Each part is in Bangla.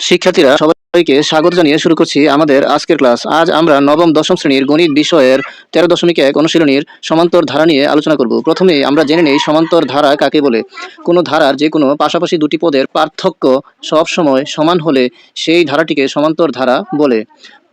শিক্ষার্থীরা সবাইকে স্বাগত জানিয়ে শুরু করছি আমাদের আজকের ক্লাস। আজ আমরা নবম, দশম শ্রেণির গণিত বিষয়ের তেরো দশমিক এক অনুশীলনীর সমান্তর ধারা নিয়ে আলোচনা করব। প্রথমে আমরা জেনে নেই সমান্তর ধারা কাকে বলে। কোনো ধারার যে কোনো পাশাপাশি দুটি পদের পার্থক্য সব সময় সমান হলে সেই ধারাটিকে সমান্তর ধারা বলে।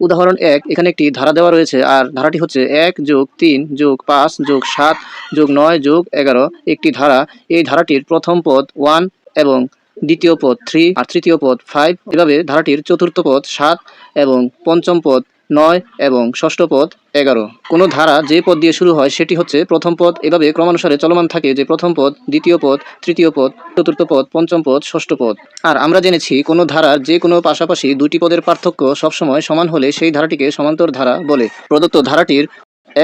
উদাহরণ এক, এখানে একটি ধারা দেওয়া রয়েছে আর ধারাটি হচ্ছে এক যোগ তিন যোগ পাঁচ যোগ সাত যোগ নয় যোগ এগারো। একটি ধারা, এই ধারাটির প্রথম পদ ওয়ান এবং দ্বিতীয় পদ থ্রি আর তৃতীয় পদ ফাইভ। এভাবে ধারাটির চতুর্থ পদ সাত এবং পঞ্চম পদ নয় এবং ষষ্ঠ পদ এগারো। কোনো ধারা যে পদ দিয়ে শুরু হয় সেটি হচ্ছে প্রথম পদ। এভাবে ক্রমানুসারে চলমান থাকে যে প্রথম পদ, দ্বিতীয় পদ, তৃতীয় পদ, চতুর্থ পদ, পঞ্চম পদ, ষষ্ঠ পদ। আর আমরা জেনেছি কোনো ধারার যে কোনো পাশাপাশি দুটি পদের পার্থক্য সবসময় সমান হলে সেই ধারাটিকে সমান্তর ধারা বলে। প্রদত্ত ধারাটির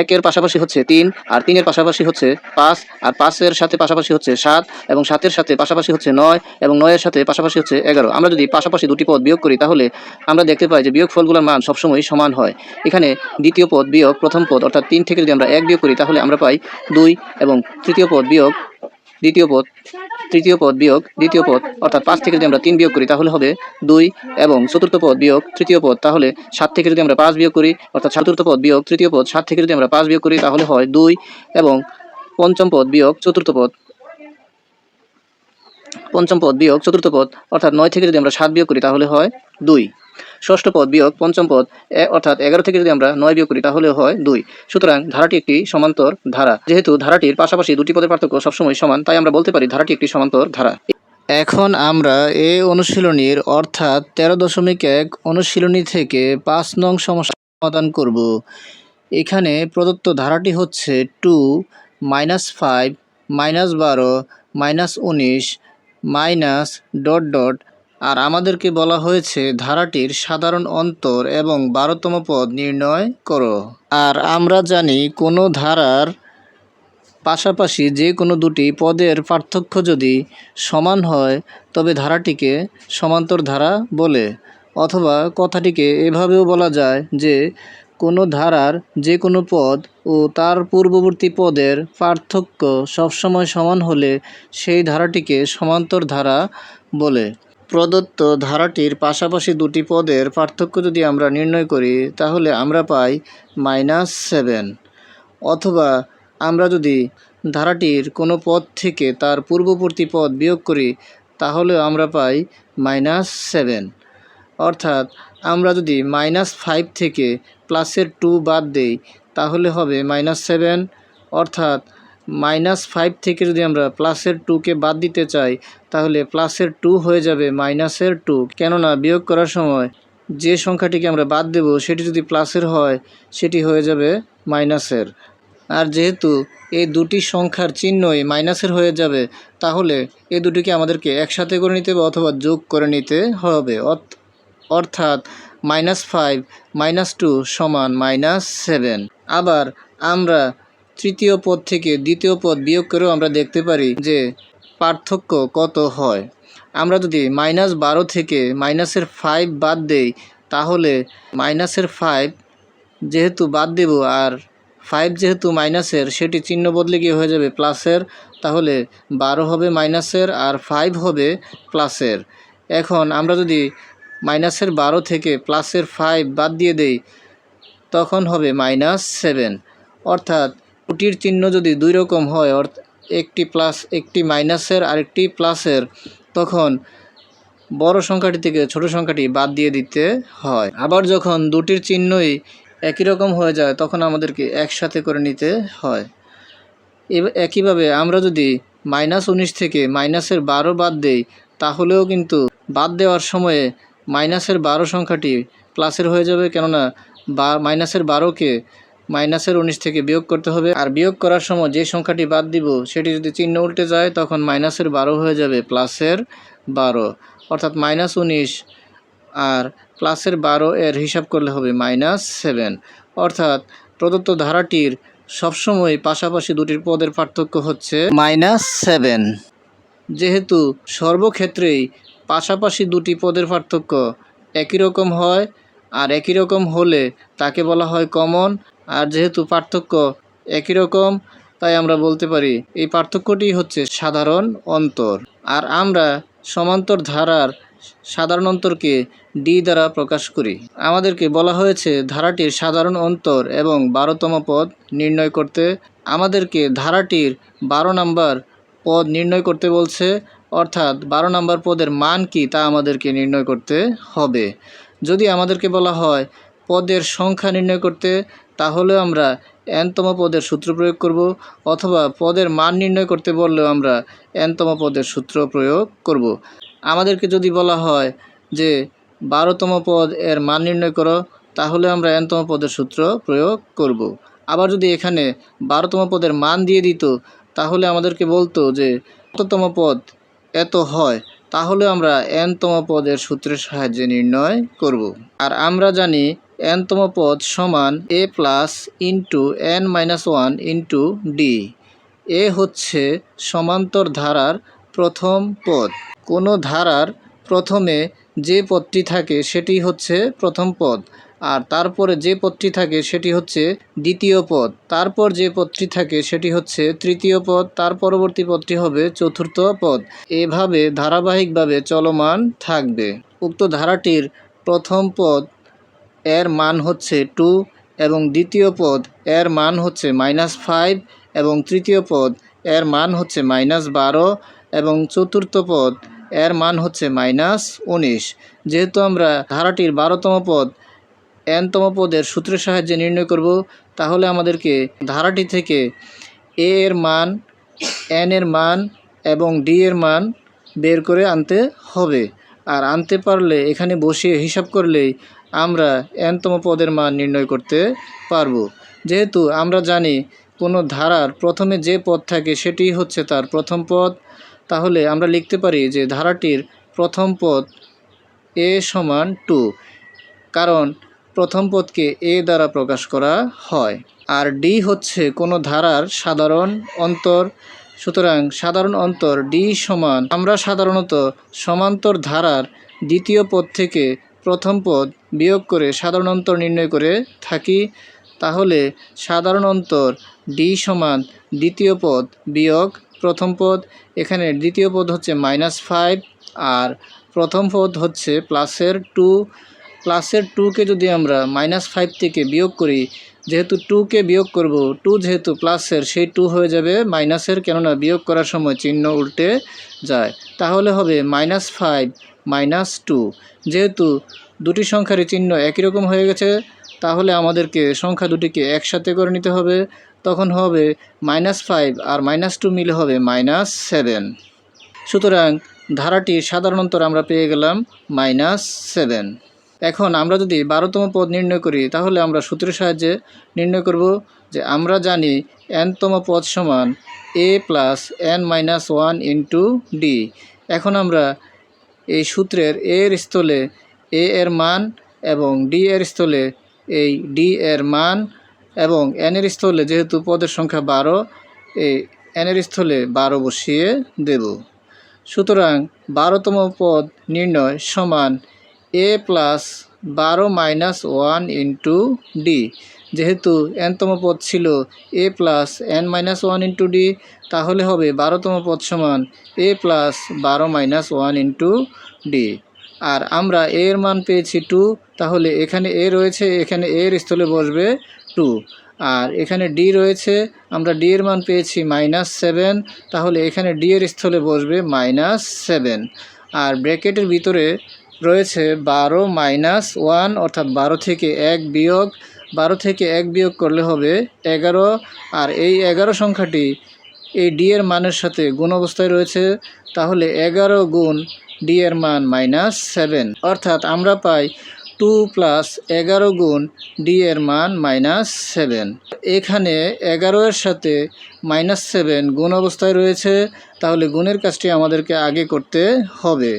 একের পাশাপাশি হচ্ছে তিন, আর তিনের পাশাপাশি হচ্ছে পাঁচ, আর পাঁচের সাথে পাশাপাশি হচ্ছে সাত, এবং সাতের সাথে পাশাপাশি হচ্ছে নয়, এবং নয়ের সাথে পাশাপাশি হচ্ছে এগারো। আমরা যদি পাশাপাশি দুটি পদ বিয়োগ করি, তাহলে আমরা দেখতে পাই যে বিয়োগ ফলগুলোর মান সবসময় সমান হয়। এখানে দ্বিতীয় পদ বিয়োগ প্রথম পদ, অর্থাৎ তিন থেকে যদি আমরা এক বিয়োগ করি, তাহলে আমরা পাই দুই, এবং তৃতীয় পদ বিয়োগ দ্বিতীয় পদ তৃতীয় পদ বিয়োগ দ্বিতীয় পদ, অর্থাৎ পাঁচ থেকে যদি আমরা তিন বিয়োগ করি, তাহলে হবে দুই এবং চতুর্থ পদ বিয়োগ তৃতীয় পদ, তাহলে সাত থেকে যদি আমরা পাঁচ বিয়োগ করি, অর্থাৎ চতুর্থ পদ বিয়োগ তৃতীয় পদ, সাত থেকে যদি আমরা পাঁচ বিয়োগ করি, তাহলে হয় দুই এবং পঞ্চম পদ বিয়োগ চতুর্থ পদ। পঞ্চম পদ বিয়োগ চতুর্থ পদ, অর্থাৎ নয় থেকে যদি আমরা সাত বিয়োগ করি, তাহলে হয় দুই। ষষ্ঠ পদ বিয়োগ পঞ্চম পদ, এ- অর্থাৎ এগারো থেকে যদি আমরা নয় বিয়োগ করি তাহলে হয় দুই। সুতরাং ধারাটি একটি সমান্তর ধারা। যেহেতু ধারাটির পাশাপাশি দুটি পদের পার্থক্য সবসময় সমান, তাই আমরা বলতে পারি ধারাটি একটি সমান্তর ধারা। এখন আমরা এই অনুশীলনীর অর্থাৎ তেরো দশমিক এক অনুশীলনী থেকে পাঁচ নং সমস্যা সমাধান করব। এখানে প্রদত্ত ধারাটি হচ্ছে টু মাইনাস ফাইভ, মাইনাস বারো, মাইনাস উনিশ, মাইনাস ডট ডট আর আমাদেরকে বলা হয়েছে, ধারাটির সাধারণ অন্তর এবং বারোতম পদ নির্ণয় করো। আর আমরা জানি, কোনো ধারার পাশাপাশি যে কোনো দুটি পদের পার্থক্য যদি সমান হয়, তবে ধারাটিকে সমান্তর ধারা বলে। অথবা কথাটিকে এভাবেও বলা যায় যে, কোনো ধারার যে কোনো পদ ও তার পূর্ববর্তী পদের পার্থক্য সবসময় সমান হলে সেই ধারাটিকে সমান্তর ধারা বলে। প্রদত্ত ধারাটির পাশাপাশি দুটি পদের পার্থক্য যদি আমরা নির্ণয় করি, তাহলে আমরা পাই মাইনাস সেভেন। অথবা আমরা যদি ধারাটির কোনো পদ থেকে তার পূর্ববর্তী পদ বিয়োগ করি তাহলে আমরা পাই মাইনাস সেভেন। অর্থাৎ আমরা যদি মাইনাস ফাইভ থেকে প্লাসের টু বাদ দেই, তাহলে হবে মাইনাস সেভেন। অর্থাৎ মাইনাস ফাইভ থেকে যদি আমরা প্লাসের টুকে বাদ দিতে চাই, তাহলে প্লাসের টু হয়ে যাবে মাইনাসের টু। কেননা বিয়োগ করার সময় যে সংখ্যাটিকে আমরা বাদ দেব, সেটি যদি প্লাসের হয়, সেটি হয়ে যাবে মাইনাসের। আর যেহেতু এই দুটি সংখ্যার চিহ্নই মাইনাসের হয়ে যাবে, তাহলে এই দুটিকে আমাদেরকে একসাথে করে নিতে হবে অথবা যোগ করে নিতে হবে। অর্থ- অর্থাৎ মাইনাস ফাইভ, মাইনাস টু সমান মাইনাস সেভেন। আবার আমরা তৃতীয় পদ থেকে দ্বিতীয় পদ বিয়োগ করেও আমরা দেখতে পারি যে পার্থক্য কত হয়। আমরা যদি মাইনাস বারো থেকে মাইনাসের ফাইভ বাদ দেই, তাহলে মাইনাসের ফাইভ যেহেতু বাদ দেব আর ফাইভ যেহেতু মাইনাসের, সেটি চিহ্ন বদলে গিয়ে হয়ে যাবে প্লাসের। তাহলে বারো হবে মাইনাসের আর ফাইভ হবে প্লাসের। এখন আমরা যদি মাইনাসের বারো থেকে প্লাসের ফাইভ বাদ দিয়ে দেই, তখন হবে মাইনাস সেভেন অর্থাৎ দুটির চিহ্ন যদি দুই রকম হয়, অর্থ একটি প্লাস একটি মাইনাসের আরেকটি প্লাসের তখন বড় সংখ্যাটি থেকে ছোট সংখ্যাটি বাদ দিয়ে দিতে হয়। আবার যখন দুটির চিহ্নই একই রকম হয়ে যায়, তখন আমাদেরকে একসাথে করে নিতে হয়। একইভাবে আমরা যদি মাইনাস উনিশ থেকে মাইনাসের বারো বাদ দেই, তাহলেও কিন্তু বাদ দেওয়ার সময়ে মাইনাসের বারো সংখ্যাটি প্লাসের হয়ে যাবে। কেননা বা মাইনাসের বারোকে মাইনাসের উনিশ থেকে বিয়োগ করতে হবে। আর বিয়োগ করার সময় যে সংখ্যাটি বাদ দিব, সেটি যদি চিহ্ন উল্টে যায়, তখন মাইনাসের বারো হয়ে যাবে, প্লাসের বারো। অর্থাৎ মাইনাস উনিশ আর প্লাসের বারো এর হিসাব করলে হবে মাইনাস সেভেন। অর্থাৎ প্রদত্ত ধারাটির সবসময় পাশাপাশি দুটির পদের পার্থক্য হচ্ছে মাইনাস সেভেন। যেহেতু সর্বক্ষেত্রেই পাশাপাশি দুটি পদের পার্থক্য একই রকম হয়, আর একই রকম হলে তাকে বলা হয় কমন আর যেহেতু পার্থক্য একই রকম, তাই আমরা বলতে পারি এই পার্থক্যটি হচ্ছে সাধারণ অন্তর। আর আমরা সমান্তর ধারার সাধারণ অন্তরকে ডি দ্বারা প্রকাশ করি। আমাদেরকে বলা হয়েছে ধারাটির সাধারণ অন্তর এবং বারোতম পদ নির্ণয় করতে। আমাদেরকে ধারাটির বারো নাম্বার পদ নির্ণয় করতে বলছে, অর্থাৎ বারো নাম্বার পদের মান কি তা আমাদেরকে নির্ণয় করতে হবে। যদি আমাদেরকে বলা হয় পদের সংখ্যা নির্ণয় করতে তাহলে আমরা এনতম পদের সূত্র প্রয়োগ করব অথবা পদের মান নির্ণয় করতে বললেও আমরা এনতম পদের সূত্র প্রয়োগ করব। আমাদেরকে যদি বলা হয় যে বারোতম পদ এর মান নির্ণয় করো, তাহলে আমরা এনতম পদের সূত্র প্রয়োগ করব। আবার যদি এখানে বারোতম পদের মান দিয়ে দিত, তাহলে আমাদেরকে বলতো যে কততম পদ এত হয়, তাহলে আমরা এনতম পদের সূত্রের সাহায্যে নির্ণয় করব। আর আমরা জানি এনতম পদ সমান A plus into N minus one into D. A হচ্ছে সমান্তর ধারার প্রথম পদ। কোনো ধারার প্রথমে যে পদটি থাকে সেটি হচ্ছে প্রথম পদ, আর তারপরে যে পদটি থাকে সেটি হচ্ছে দ্বিতীয় পদ। তারপর যে পদটি থাকে সেটি হচ্ছে তৃতীয় পদ, তার পরবর্তী পদটি হবে চতুর্থ পদ। এভাবে ধারাবাহিকভাবে চলমান থাকবে। উক্ত ধারাটির প্রথম পদ এর মান হচ্ছে টু এবং দ্বিতীয় পদ এর মান হচ্ছে মাইনাস ফাইভ এবং তৃতীয় পদ এর মান হচ্ছে মাইনাস বারো এবং চতুর্থ পদ এর মান হচ্ছে মাইনাস উনিশ। যেহেতু আমরা ধারাটির বারোতম পদ, এনতম পদের সূত্রের সাহায্যে নির্ণয় করব, তাহলে আমাদেরকে ধারাটি থেকে এ এর মান, এন এর মান এবং ডি এর মান বের করে আনতে হবে। আর আনতে পারলে, এখানে বসিয়ে হিসাব করলেই আমরা এনতম পদের মান নির্ণয় করতে পারব। যেহেতু আমরা জানি কোনো ধারার প্রথমে যে পদ থাকে সেটি হচ্ছে তার প্রথম পদ, তাহলে আমরা লিখতে পারি যে ধারাটির প্রথম পদ এ সমান টু, কারণ প্রথম পদকে এ দ্বারা প্রকাশ করা হয়। আর ডি হচ্ছে কোনো ধারার সাধারণ অন্তর, সুতরাং সাধারণ অন্তর ডি সমান, আমরা সাধারণত সমান্তর ধারার দ্বিতীয় পদ থেকে প্রথম পদ বিয়োগ করে সাধারণ অন্তর নির্ণয় করে থাকি, তাহলে সাধারণ অন্তর ডি সমান দ্বিতীয় পদ বিয়োগ প্রথম পদ। এখানে দ্বিতীয় পদ হচ্ছে মাইনাস ফাইভ আর প্রথম পদ হচ্ছে প্লাসের টু প্লাসের টুকে যদি আমরা মাইনাস ফাইভ থেকে বিয়োগ করি, যেহেতু টুকে বিয়োগ করব টু যেহেতু প্লাসের সেই টু হয়ে যাবে মাইনাসের কেননা বিয়োগ করার সময় চিহ্ন উল্টে যায়। তাহলে হবে মাইনাস ফাইভ মাইনাস টু। যেহেতু দুটি সংখ্যারই চিহ্ন একই রকম হয়ে গেছে, তাহলে আমাদেরকে সংখ্যা দুটিকে একসাথে করে নিতে হবে। তখন হবে মাইনাস ফাইভ আর মাইনাস টু মিলে হবে মাইনাস সেভেন। সুতরাং ধারাটির সাধারণত আমরা পেয়ে গেলাম মাইনাস সেভেন। এখন আমরা যদি বারোতম পদ নির্ণয় করি, তাহলে আমরা সূত্রের সাহায্যে নির্ণয় করব যে আমরা জানি এনতম পদ সমান A plus N minus one into D এখন আমরা এই সূত্রের এর স্থলে এ এর মান এবং ডি এর স্থলে এই ডি এর মান এবং এন এর স্থলে যেহেতু পদের সংখ্যা বারো এই এন এর স্থলে বারো বসিয়ে দেব। সুতরাং বারোতম পদ নির্ণয় সমান এ প্লাস বারো মাইনাস ওয়ান ইন্টু ডি। যেহেতু এনতম পদ ছিল A plus N minus one into D, তাহলে হবে বারোতম পদ সমান এ প্লাস বারো মাইনাস ওয়ান ইন্টু ডি। আর আমরা এর মান পেয়েছি টু, তাহলে এখানে এ রয়েছে, এখানে এর স্থলে বসবে টু। আর এখানে ডি রয়েছে, আমরা ডি এর মান পেয়েছি মাইনাস সেভেন, তাহলে এখানে ডি এর স্থলে বসবে মাইনাস সেভেন। আর ব্র্যাকেটের ভিতরে রয়েছে বারো মাইনাস ওয়ান, অর্থাৎ বারো থেকে এক বিয়োগ বারো থেকে এক বিয়োগ করলে হবে এগারো, আর এই এগারো সংখ্যাটি এই ডি এর মানের সাথে গুণ অবস্থায় রয়েছে, তাহলে এগারো গুণ ডি এর মান মাইনাস সেভেন। অর্থাৎ আমরা পাই টু প্লাস এগারো গুণ ডি এর মান মাইনাস সেভেন। এখানে এগারো এর সাথে মাইনাস সেভেন গুণ অবস্থায় রয়েছে, তাহলে গুণের কাজটি আমাদেরকে আগে করতে হবে।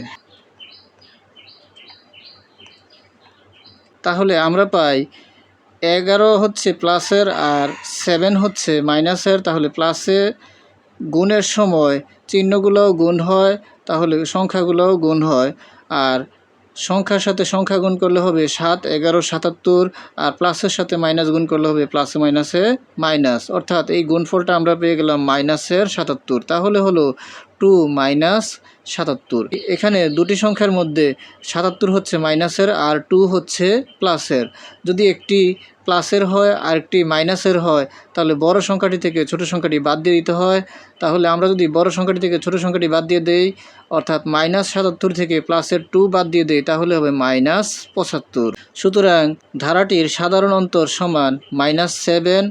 তাহলে আমরা পাই এগারো হচ্ছে প্লাসের আর সেভেন হচ্ছে মাইনাসের, তাহলে প্লাসে গুণের সময় চিহ্নগুলোও গুণ হয়, তাহলে সংখ্যাগুলোও গুণ হয়। আর সংখ্যার সাথে সংখ্যা গুণ করলে হবে সাত, এগারো সাতাত্তর, আর প্লাসের সাথে মাইনাস গুণ করলে হবে প্লাসে মাইনাসে মাইনাস। অর্থাৎ এই গুণফলটা আমরা পেয়ে গেলাম মাইনাসের সাতাত্তর, তাহলে হলো টু মাইনাস সাতাত্তর। এখানে দুটি সংখ্যার মধ্যে সাতাত্তর হচ্ছে মাইনাসের আর টু হচ্ছে প্লাসের। যদি একটি প্লাসের হয় আর একটি মাইনাসের হয়, তাহলে বড় সংখ্যাটি থেকে ছোট সংখ্যাটি বাদ দিয়ে দিতে হয়। তাহলে আমরা যদি বড় সংখ্যাটি থেকে ছোট সংখ্যাটি বাদ দিয়ে দেই, অর্থাৎ মাইনাস সাতাত্তর থেকে প্লাসের টু বাদ দিয়ে দেই, তাহলে হবে মাইনাস পঁচাত্তর। সুতরাং ধারাটির সাধারণ অন্তর সমান মাইনাস সেভেন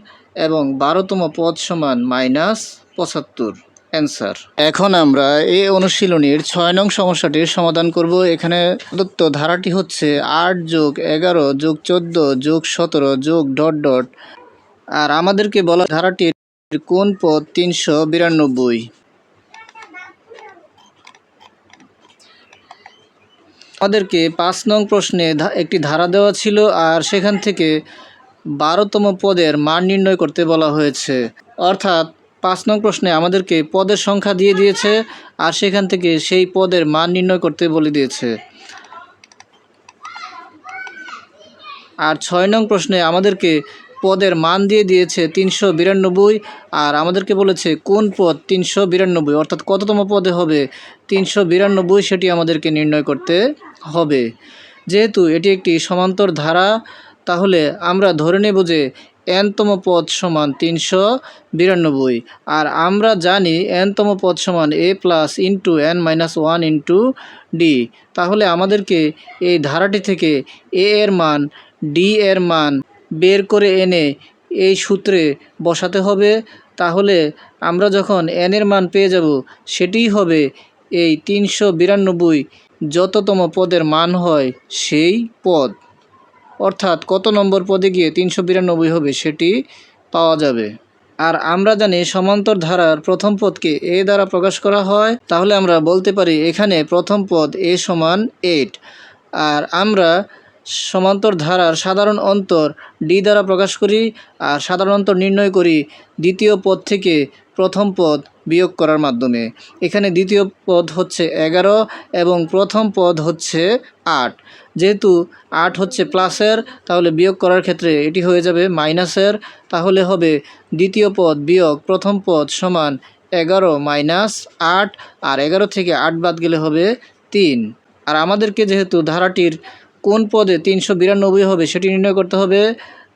এবং বারোতম পদ সমান মাইনাস পঁচাত্তর। অ্যান্সার এখন আমরা এই অনুশীলনীর ছয় নং সমস্যাটির সমাধান করব। এখানে প্রদত্ত ধারাটি হচ্ছে আট যোগ এগারো যোগ চোদ্দ যোগ সতেরো যোগ ডট ডট। আর আমাদেরকে বলা ধারাটির কোন পদ তিনশো বিরানব্বই? আমাদেরকে পাঁচ নং প্রশ্নে একটি ধারা দেওয়া ছিল আর সেখান থেকে বারোতম পদের মান নির্ণয় করতে বলা হয়েছে। অর্থাৎ পাঁচ নং প্রশ্নে আমাদেরকে পদের সংখ্যা দিয়ে দিয়েছে আর সেখান থেকে সেই পদের মান নির্ণয় করতে বলে দিয়েছে। আর ছয় নং প্রশ্নে আমাদেরকে পদের মান দিয়ে দিয়েছে তিনশো বিরানব্বই আর আমাদেরকে বলেছে কোন পদ তিনশো বিরানব্বই, অর্থাৎ কততম পদে হবে তিনশো বিরানব্বই সেটি আমাদেরকে নির্ণয় করতে হবে। যেহেতু এটি একটি সমান্তর ধারা, তাহলে আমরা ধরে নেব যে এনতম পদ সমান তিনশো বিরানব্বই। আর আমরা জানি এনতম পদ সমান A plus into N minus one into D তাহলে আমাদেরকে এই ধারাটি থেকে এ এর মান ডি এর মান বের করে এনে এই সূত্রে বসাতে হবে। তাহলে আমরা যখন এন এর মান পেয়ে যাব, সেটিই হবে এই তিনশো বিরানব্বই। যততম পদের মান হয় সেই পদ। অর্থাৎ কত নম্বর পদে গিয়ে তিনশো বিরানব্বই হবে সেটি পাওয়া যাবে। আর আমরা জানি সমান্তর ধারার প্রথম পদকে এ দ্বারা প্রকাশ করা হয়, তাহলে আমরা বলতে পারি এখানে প্রথম পদ এ সমান এইট। আর আমরা সমান্তর ধারার সাধারণ অন্তর ডি দ্বারা প্রকাশ করি, আর সাধারণ অন্তর নির্ণয় করি দ্বিতীয় পদ থেকে প্রথম পদ বিয়োগ করার মাধ্যমে। এখানে দ্বিতীয় পদ হচ্ছে এগারো এবং প্রথম পদ হচ্ছে আট। যেহেতু আট হচ্ছে প্লাসের তাহলে বিয়োগ করার ক্ষেত্রে এটি হয়ে যাবে মাইনাসের তাহলে হবে দ্বিতীয় পদ বিয়োগ প্রথম পদ সমান এগারো মাইনাস আট, আর এগারো থেকে আট বাদ গেলে হবে তিন। আর আমাদেরকে যেহেতু ধারাটির কোন পদে তিনশো বিরানব্বই হবে সেটি নির্ণয় করতে হবে।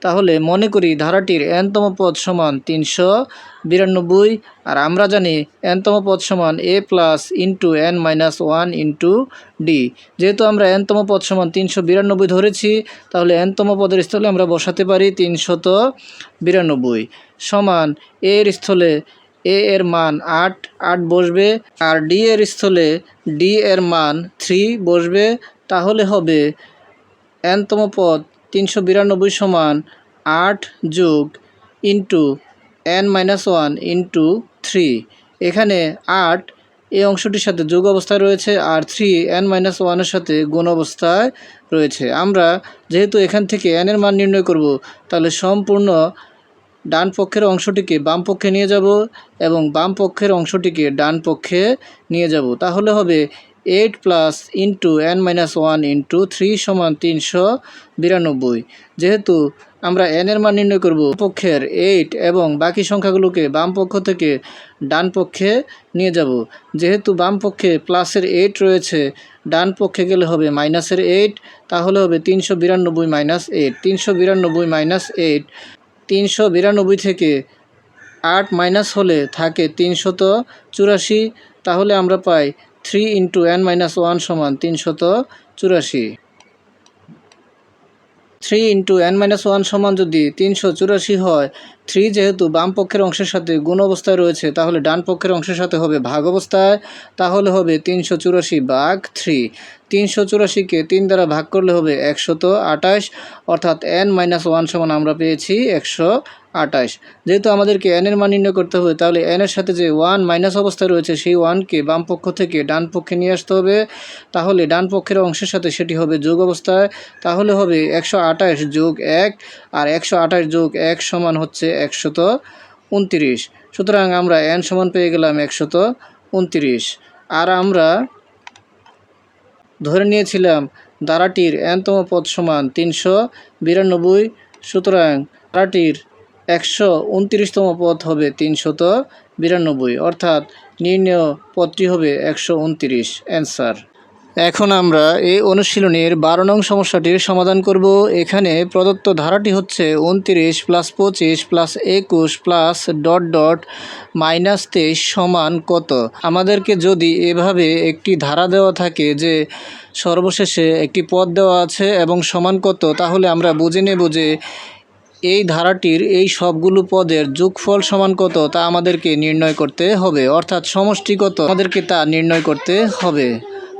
তাহলে মনে করি ধারাটির এনতম পদ সমান তিনশো বিরানব্বই, আর আমরা জানি এনতম পদ সমান A plus into N minus one into D যেহেতু আমরা এনতম পদ সমান তিনশো বিরানব্বই ধরেছি, তাহলে এনতম পদের স্থলে আমরা বসাতে পারি তিনশত বিরানব্বই সমান এর স্থলে এ এর মান আট আট বসবে, আর ডি এর স্থলে ডি এর মান থ্রি বসবে, তাহলে হবে এনতম পদ তিনশো বিরানব্বই সমান আট যোগ into N minus one into three. এখানে আট এই অংশটির সাথে যোগ অবস্থায় রয়েছে আর থ্রি এন মাইনাস ওয়ানের সাথে গুণ অবস্থায় রয়েছে। আমরা যেহেতু এখান থেকে এন এর মান নির্ণয় করব, তাহলে সম্পূর্ণ ডান পক্ষের অংশটিকে বাম পক্ষে নিয়ে যাব এবং বাম পক্ষের অংশটিকে ডান পক্ষে নিয়ে যাব। তাহলে হবে eight plus into N minus one into three সমান তিনশো বিরানব্বই। যেহেতু আমরা এন এর মান নির্ণয় করব পক্ষের এইট এবং বাকি সংখ্যাগুলোকে বাম পক্ষ থেকে ডান পক্ষে নিয়ে যাব। যেহেতু বাম পক্ষে প্লাসের এইট রয়েছে, ডান পক্ষে গেলে হবে মাইনাসের এইট তাহলে হবে তিনশো বিরানব্বই মাইনাস এইট তিনশো বিরানব্বই মাইনাস এইট তিনশো বিরানব্বই থেকে আট মাইনাস হলে থাকে তিনশত চুরাশি। তাহলে আমরা পাই three into N minus one সমান তিনশত চুরাশি। Three into N minus one সমান যদি তিনশো চুরাশি হয়, থ্রি যেহেতু বাম পক্ষের অংশের সাথে গুণ অবস্থায় রয়েছে, তাহলে ডান পক্ষের অংশের সাথে হবে ভাগ অবস্থায়, তাহলে হবে তিনশো চুরাশি ভাগ থ্রি। তিনশো চুরাশিকে তিন দ্বারা ভাগ করলে হবে একশত আঠাশ, অর্থাৎ এন মাইনাস ওয়ান সমান আমরা পেয়েছি একশো আঠাশ। যেহেতু আমাদেরকে এন এর মান নির্ণয় করতে হবে, তাহলে এন এর সাথে যে ওয়ান মাইনাস অবস্থায় রয়েছে, সেই ওয়ানকে বাম পক্ষ থেকে ডান পক্ষে নিয়ে আসতে হবে। তাহলে ডান পক্ষের অংশের সাথে সেটি হবে যোগ অবস্থায়। তাহলে হবে একশো আঠাশ যোগ এক, আর একশো আঠাশ যোগ এক সমান হচ্ছে একশত উনত্রিশ। সুতরাং আমরা এন সমান পেয়ে গেলাম একশত উনত্রিশ। আর আমরা ধরে নিয়েছিলাম দ্বারাটির এনতম পদ সমান তিনশো বিরানব্বই। সুতরাং দ্বারাটির একশো উনত্রিশতম পদ হবে তিনশত বিরানব্বই। অর্থাৎ নির্ণয় পদটি হবে একশো উনত্রিশ। অ্যান্সার এখন আমরা এই অনুশীলনীর বারো নং সমস্যাটির সমাধান করব। এখানে প্রদত্ত ধারাটি হচ্ছে উনত্রিশ প্লাস পঁচিশ প্লাস একুশ প্লাস ডট ডট মাইনাস তেইশ সমান কত? আমাদেরকে যদি এভাবে একটি ধারা দেওয়া থাকে যে সর্বশেষে একটি পদ দেওয়া আছে এবং সমান কত, তাহলে আমরা বুঝে নেব যে এই ধারাটির এই সবগুলো পদের যোগফল সমান কত তা আমাদেরকে নির্ণয় করতে হবে? অর্থাৎ সমষ্টিগত আমাদেরকে তা নির্ণয় করতে হবে।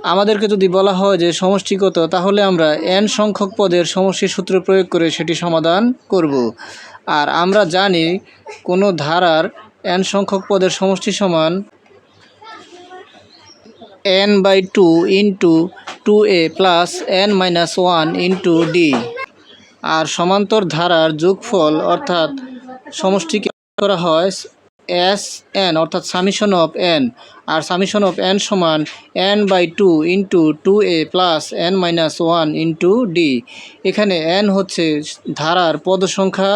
আমাদেরকে যদি বলা হয় যে সমষ্টিগত তাহলে আমরা এন সংখ্যক পদের সমষ্টি সূত্র প্রয়োগ করে সেটি সমাধান করব। আর আমরা জানি কোনো ধারার এন সংখ্যক পদের সমষ্টি সমান n by two into two a plus n minus one into d আর সমান্তর ধারার যোগফল অর্থাৎ সমষ্টিকে করা হয় এস এন অর্থাৎ সামিশন অফ এন আর সামিশন অফ এন সমান N by two into two A plus N minus one into D এখানে এন হচ্ছে ধারার পদ সংখ্যা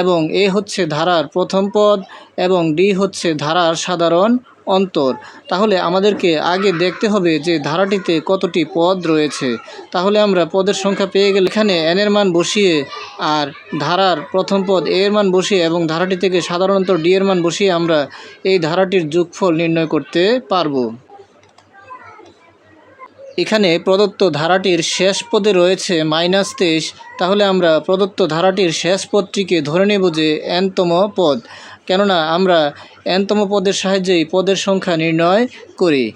এবং এ হচ্ছে ধারার প্রথম পদ এবং ডি হচ্ছে ধারার সাধারণ অন্তর। তাহলে আমাদেরকে আগে দেখতে হবে যে ধারাটিতে কতটি পদ রয়েছে। তাহলে আমরা পদের সংখ্যা পেয়ে গেলে এখানে এন এর মান বসিয়ে আর ধারার প্রথম পদ এর মান বসিয়ে এবং ধারাটি থেকে সাধারণত ডি এর মান বসিয়ে আমরা এই ধারাটির যোগফল নির্ণয় করতে পারব। এখানে প্রদত্ত ধারাটির শেষ পদে রয়েছে মাইনাস তেইশ। তাহলে আমরা প্রদত্ত ধারাটির শেষ পদটিকে ধরে নেব যে এনতম পদ। কেননা আমরা এনতম পদের সাহায্যেই পদের সংখ্যা নির্ণয় করি।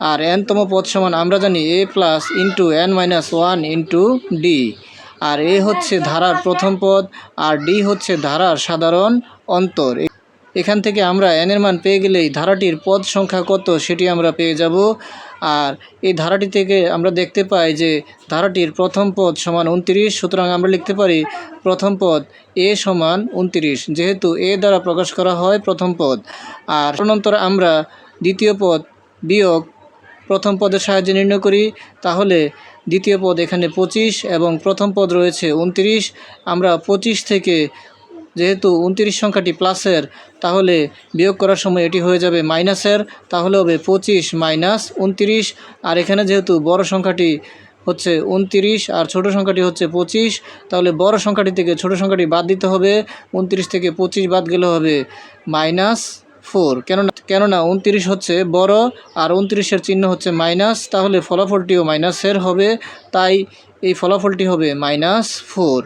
আর এনতম পদ সমান আমরা জানি A plus into N minus one into D. আর এ হচ্ছে ধারার প্রথম পদ, আর ডি হচ্ছে ধারার সাধারণ অন্তর। এখান থেকে আমরা এন এর মান পেয়ে গেলেই ধারাটির পদ সংখ্যা কত সেটি আমরা পেয়ে যাব আর এই ধারাটি থেকে আমরা দেখতে পাই যে ধারাটির প্রথম পদ সমান উনত্রিশ, সুতরাং আমরা লিখতে পারি প্রথম পদ এ সমান উনত্রিশ, যেহেতু এ দ্বারা প্রকাশ করা হয় প্রথম পদ। আর অনন্তর আমরা দ্বিতীয় পদ বিয়োগ প্রথম পদের সাহায্যে নির্ণয় করি, তাহলে দ্বিতীয় পদ এখানে পঁচিশ এবং প্রথম পদ রয়েছে উনত্রিশ। আমরা পঁচিশ থেকে যেহেতু উনত্রিশ সংখ্যাটি প্লাসের তাহলে বিয়োগ করার সময় এটি হয়ে যাবে মাইনাসের তাহলে হবে পঁচিশ মাইনাস উনত্রিশ, আর এখানে যেহেতু বড় সংখ্যাটি হচ্ছে উনত্রিশ, আর ছোট সংখ্যাটি হচ্ছে পঁচিশ, তাহলে বড় সংখ্যাটি থেকে ছোট সংখ্যাটি বাদ দিতে হবে, উনত্রিশ থেকে পঁচিশ বাদ গেলে হবে মাইনাস ফোর। কেননা কেননা উনত্রিশ হচ্ছে বড় আর উনত্রিশের চিহ্ন হচ্ছে মাইনাস, তাহলে ফলাফলটিও মাইনাসের হবে, তাই এই ফলাফলটি হবে মাইনাস ফোর।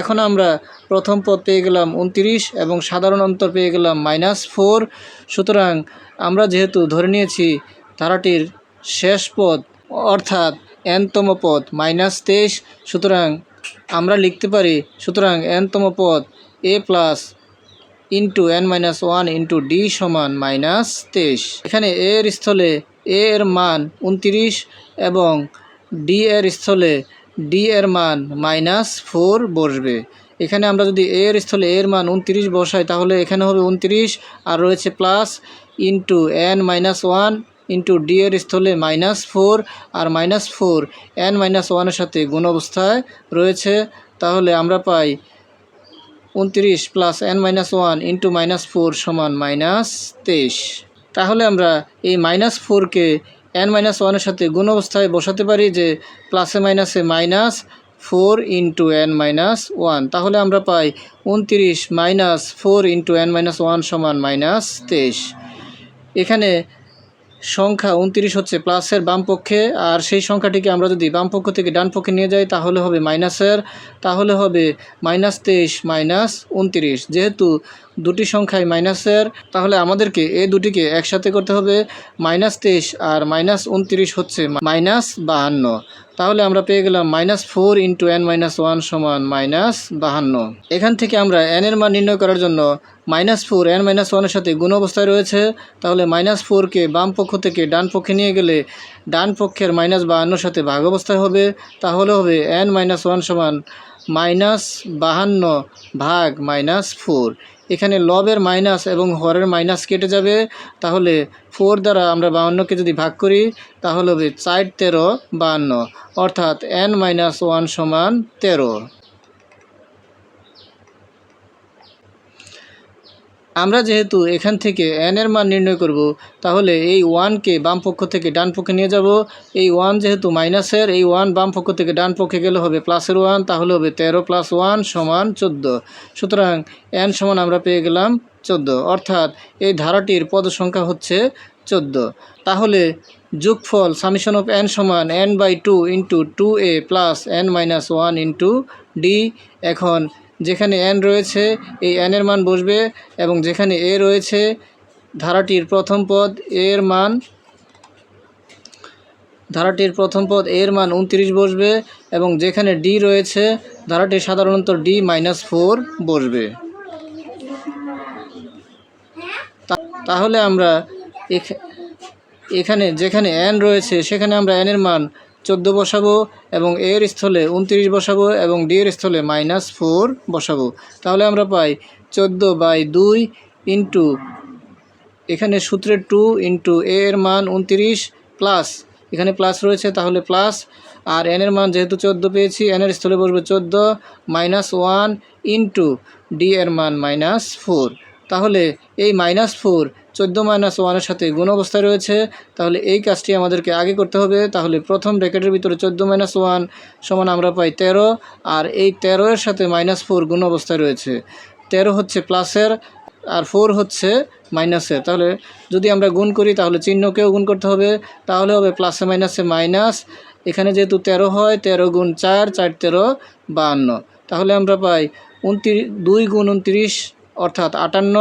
এখন আমরা প্রথম পদ পেয়ে গেলাম উনত্রিশ এবং সাধারণ অন্তর পেয়ে গেলাম মাইনাস ফোর। সুতরাং আমরা যেহেতু ধরে নিয়েছি ধারাটির শেষ পদ, অর্থাৎ এনতম পদ মাইনাস তেইশ, সুতরাং আমরা লিখতে পারি, সুতরাং এনতম পদ A plus into N minus one into D সমান মাইনাস তেইশ। এখানে এর স্থলে এ এর মান উনত্রিশ এবং ডি এর স্থলে ডি এর মান মাইনাস ফোর বসবে। এখানে আমরা যদি এ এর স্থলে এর মান উনত্রিশ বসাই, তাহলে এখানে হবে উনত্রিশ আর রয়েছে plus into N minus one into D এর স্থলে মাইনাস ফোর আর মাইনাস ফোর এন মাইনাস ওয়ানের সাথে গুণ অবস্থায় রয়েছে। তাহলে আমরা পাই উনত্রিশ plus N minus one into minus four সমান মাইনাস তেইশ। তাহলে আমরা এই মাইনাস ফোরকে এন মাইনাস ওয়ানের সাথে গুণ অবস্থায় বসাতে পারি যে প্লাসে মাইনাসে minus four into N minus one তাহলে আমরা পাই উনত্রিশ minus four into N minus one সমান মাইনাস তেইশ। এখানে সংখ্যা উনত্রিশ হচ্ছে প্লাসের বাম পক্ষে, আর সেই সংখ্যাটিকে আমরা যদি বাম পক্ষ থেকে ডান পক্ষে নিয়ে যাই, তাহলে হবে মাইনাসের, তাহলে হবে মাইনাস তেইশ, মাইনাস উনত্রিশ। যেহেতু দুটি সংখ্যায় মাইনাসের, তাহলে আমাদেরকে এই দুটিকে একসাথে করতে হবে, মাইনাস তেইশ আর মাইনাস উনত্রিশ হচ্ছে মাইনাস বাহান্ন। তাহলে আমরা পেয়ে গেলাম minus four into N minus one সমান মাইনাস বাহান্ন। এখান থেকে আমরা এন এর মান নির্ণয় করার জন্য মাইনাস ফোর এন মাইনাস ওয়ানের সাথে গুণ অবস্থায় রয়েছে। তাহলে মাইনাস ফোরকে বাম পক্ষ থেকে ডান পক্ষে নিয়ে গেলে ডান পক্ষের মাইনাস বাহান্নর সাথে ভাগ অবস্থায় হবে। তাহলে হবে এন মাইনাস ওয়ান সমান মাইনাস বাহান্ন ভাগ মাইনাস ফোর এখানে লবের মাইনাস এবং হরের মাইনাস কেটে যাবে। তাহলে ফোর দ্বারা আমরা বাহান্নকে যদি ভাগ করি, তাহলে হবে চার তেরো বাহান্ন। অর্থাৎ এন মাইনাস ওয়ান সমান তেরো। আমরা যেহেতু এখান থেকে এন এর মান নির্ণয় করব, তাহলে এই ওয়ানকে বাম পক্ষ থেকে ডান পক্ষে নিয়ে যাব। এই ওয়ান যেহেতু মাইনাসের এই ওয়ান বাম পক্ষ থেকে ডান পক্ষে গেলে হবে প্লাসের ওয়ান তাহলে হবে তেরো প্লাস ওয়ান সমান চোদ্দ। সুতরাং এন সমান আমরা পেয়ে গেলাম চোদ্দ। অর্থাৎ এই ধারাটির পদ সংখ্যা হচ্ছে চোদ্দ। তাহলে যোগফল সামিশন অফ এন সমান N by two into two A plus N minus one into D এখন যেখানে এন রয়েছে, এই এর মান বসবে এবং যেখানে এ রয়েছে, ধারাটির প্রথম পদ এর মান, ধারাটির প্রথম পদ এর মান উনত্রিশ বসবে এবং যেখানে ডি রয়েছে ধারাটি সাধারণত ডি মাইনাস ফোর বসবে। তাহলে আমরা এখ- এখানে যেখানে এন রয়েছে, সেখানে আমরা এন এর মান চোদ্দ বসাবো এবং এর স্থলে উনত্রিশ বসাবো এবং ডি এর স্থলে মাইনাস ফোর বসাবো। তাহলে আমরা পাই চোদ্দ বাই দুই ইন্টু এখানে সূত্রের টু ইন্টু এ এর মান উনত্রিশ প্লাস, এখানে প্লাস রয়েছে তাহলে প্লাস, আর এন এর মান যেহেতু চোদ্দ পেয়েছি, এন এর স্থলে বসবে চোদ্দ মাইনাস ওয়ান ইন্টু ডি এর মান মাইনাস ফোর। তাহলে এই মাইনাস ফোর চোদ্দ মাইনাস ওয়ানের সাথে গুণ অবস্থায় রয়েছে, তাহলে এই কাজটি আমাদেরকে আগে করতে হবে। তাহলে প্রথম ব্র্যাকেটের ভিতরে চোদ্দ মাইনাস ওয়ান সমান আমরা পাই তেরো, আর এই তেরো এর সাথে মাইনাস ফোর গুণ অবস্থায় রয়েছে। তেরো হচ্ছে প্লাসের আর ফোর হচ্ছে মাইনাসের তাহলে যদি আমরা গুণ করি, তাহলে চিহ্নকেও গুণ করতে হবে। তাহলে হবে প্লাসে মাইনাসে মাইনাস এখানে যেহেতু তেরো হয়, তেরো গুণ চার চার তেরো বাহান্ন। তাহলে আমরা পাই উনত্রিশ দুই গুণ উনত্রিশ অর্থাৎ আটান্ন,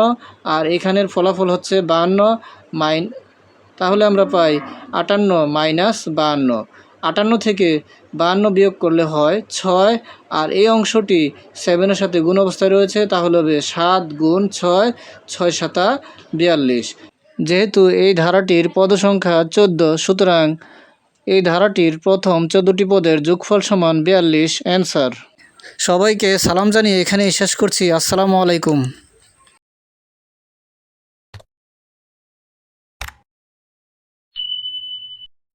আর এখানের ফলাফল হচ্ছে বাহান্ন মাইন, তাহলে আমরা পাই আটান্ন মাইনাস বাহান্ন। আটান্ন থেকে বাহান্ন বিয়োগ করলে হয় ছয়, আর এই অংশটি সেভেনের সাথে গুণ অবস্থায় রয়েছে, তাহলে হবে সাত গুণ ছয় ছয় সাতা বিয়াল্লিশ। যেহেতু এই ধারাটির পদ সংখ্যা চোদ্দ, সুতরাং এই ধারাটির প্রথম চোদ্দোটি পদের যোগফল সমান বিয়াল্লিশ, অ্যান্সার। সবাইকে সালাম জানিয়ে এখানেই শেষ করছি, আসসালামু আলাইকুম।